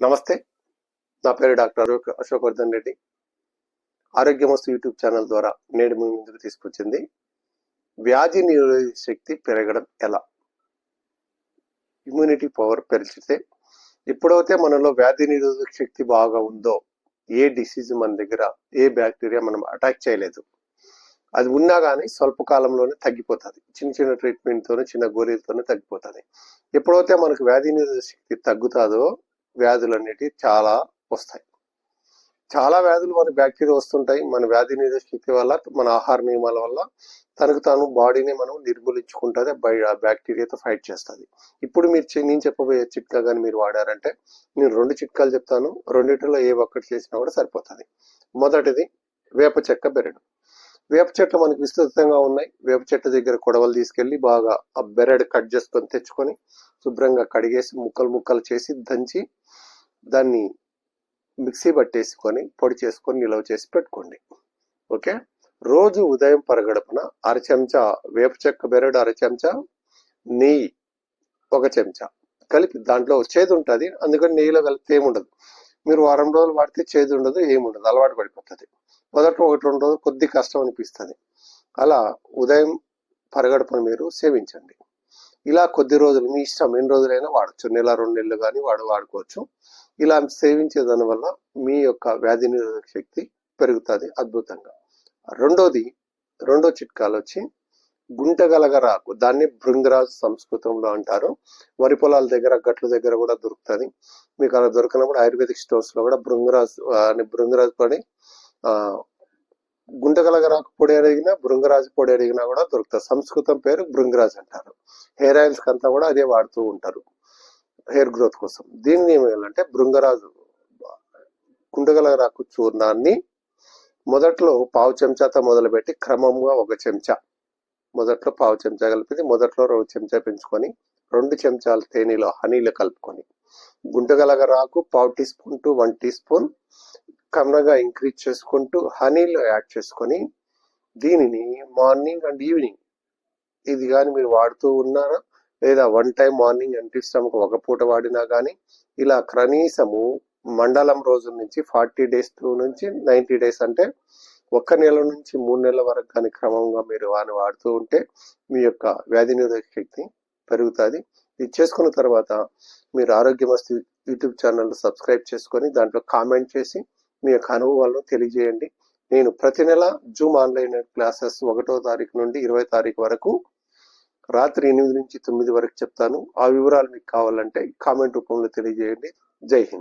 నమస్తే. నా పేరు doctor Ashok Ashok Vardhan Reddy Aarogyamastu YouTube channel ద్వారా నేడు మీ ముందుకు తీసుకొచ్చింది. వ్యాధి నిరోధక శక్తి పెరగడం ఎలా? ఇమ్యూనిటీ పవర్ పెరిచితే ఎప్పుడైతే మనలో వ్యాధి నిరోధక శక్తి బాగా ఉందో ఏ డిసీజ్ మన దగ్గర ఏ బ్యాక్టీరియా మనం అటాక్ చేయలేదు. అది ఉన్నా కానీ స్వల్ప కాలంలోనే తగ్గిపోతుంది. చిన్న చిన్న ట్రీట్మెంట్తోనే చిన్న గోరీలతోనే తగ్గిపోతుంది. ఎప్పుడైతే మనకు వ్యాధి నిరోధక శక్తి తగ్గుతుందో వ్యాధులు అనేటివి చాలా వస్తాయి. చాలా వ్యాధులు మన బ్యాక్టీరియా వస్తుంటాయి. మన వ్యాధి నిరోధక శక్తి వల్ల మన ఆహార నియమాల వల్ల తనకు తాను బాడీని మనం నిర్మూలించుకుంటుంది బయట బ్యాక్టీరియాతో ఫైట్ చేస్తుంది. ఇప్పుడు మీరు చె- నేను చెప్పబోయే చిట్కా కానీ మీరు వాడారంటే నేను రెండు చిట్కాలు చెప్తాను. రెండింటిలో ఏ ఒక్కటి చేసినా కూడా సరిపోతుంది. మొదటిది వేప చెక్క బెరడు. వేప చెట్లు మనకు విస్తృతంగా ఉన్నాయి. వేప చెట్టు దగ్గర కొడవలు తీసుకెళ్ళి బాగా ఆ బెరడు కట్ చేసుకొని తెచ్చుకొని శుభ్రంగా కడిగేసి ముక్కలు ముక్కలు చేసి దంచి దాన్ని మిక్సీ పట్టేసుకొని పొడి చేసుకొని నిల్వ చేసి పెట్టుకోండి. ఓకే? రోజు ఉదయం పరగడపున అర చెంచా వేప చెక్క బెరడు అర చెంచా నెయ్యి ఒక చెంచా కలిపి దాంట్లో చేదు ఉంటుంది. అందుకని నెయ్యిలో కలిపితే ఏముండదు. మీరు వారం రోజులు వాడితే చేదు ఉండదు ఏముండదు. అలవాటు పడిపోతుంది. మొదట ఒకటి రెండు రోజులు కొద్ది కష్టం అనిపిస్తుంది. అలా ఉదయం పరగడపున మీరు సేవించండి. ఇలా కొద్ది రోజులు మీ ఇష్టం. ఎన్ని రోజులైనా వాడచ్చు. నెల రెండు నెలలు కానీ వాడు వాడుకోవచ్చు. ఇలా సేవించే దాని వల్ల మీ యొక్క వ్యాధి నిరోధక శక్తి పెరుగుతుంది అద్భుతంగా. రెండోది రెండో చిట్కాలు వచ్చి గుంటగలగరాకు దాన్ని భృంగరాజు సంస్కృతంలో అంటారు. వరి పొలాల దగ్గర గట్ల దగ్గర కూడా దొరుకుతుంది. మీకు అలా దొరికినప్పుడు ఆయుర్వేదిక్ స్టోర్స్లో కూడా భృంగరాజు అని భృంగరాజు పడి ఆ గుంటగలగరాకు పొడి అడిగినా భృంగరాజు పొడి అడిగినా కూడా దొరుకుతుంది సంస్కృతం పేరు భృంగరాజ్ అంటారు. హెయిర్ ఆయిల్స్ అంతా కూడా అదే వాడుతూ ఉంటారు. హెయిర్ గ్రోత్ కోసం. దీన్ని ఏమంటే భృంగరాజు గుంటగలగరాకు చూర్ణాన్ని మొదట్లో పావు చెంచాతో మొదలుపెట్టి క్రమంగా ఒక చెంచా. మొదట్లో పావు చెంచా కలిపి మొదట్లో రెండు చెంచా పెంచుకొని రెండు చెంచాలు తేనెలో హనీలో కలుపుకొని. గుండగలగ రాకు పావు teaspoon to one teaspoon క్రమంగా ఇంక్రీజ్ చేసుకుంటూ హనీలో యాడ్ చేసుకొని దీనిని మార్నింగ్ అండ్ ఈవినింగ్ ఇది కానీ మీరు వాడుతూ ఉన్నారా? లేదా వన్ టైం మార్నింగ్ అంటే స్టమక్ ఒక పూట వాడినా కానీ ఇలా కనీసము మండలం రోజుల నుంచి ఫార్టీ డేస్ నుంచి నైంటీ డేస్ అంటే ఒక్క నెల నుంచి మూడు నెలల వరకు కానీ క్రమంగా మీరు వాని వాడుతూ ఉంటే మీ యొక్క వ్యాధి నిరోధక శక్తి పెరుగుతుంది. ఇది చేసుకున్న తర్వాత మీరు ఆరోగ్యమస్తు యూట్యూబ్ ఛానల్ సబ్స్క్రైబ్ చేసుకొని దాంట్లో కామెంట్ చేసి మీ యొక్క అనుభవాలను తెలియజేయండి. నేను ప్రతి నెల జూమ్ ఆన్లైన్ క్లాసెస్ ఒకటో తారీఖు నుండి ఇరవై తారీఖు వరకు రాత్రి ఎనిమిది నుంచి తొమ్మిది వరకు చెప్తాను. ఆ వివరాలు మీకు కావాలంటే కామెంట్ రూపంలో తెలియజేయండి. జై హింద్.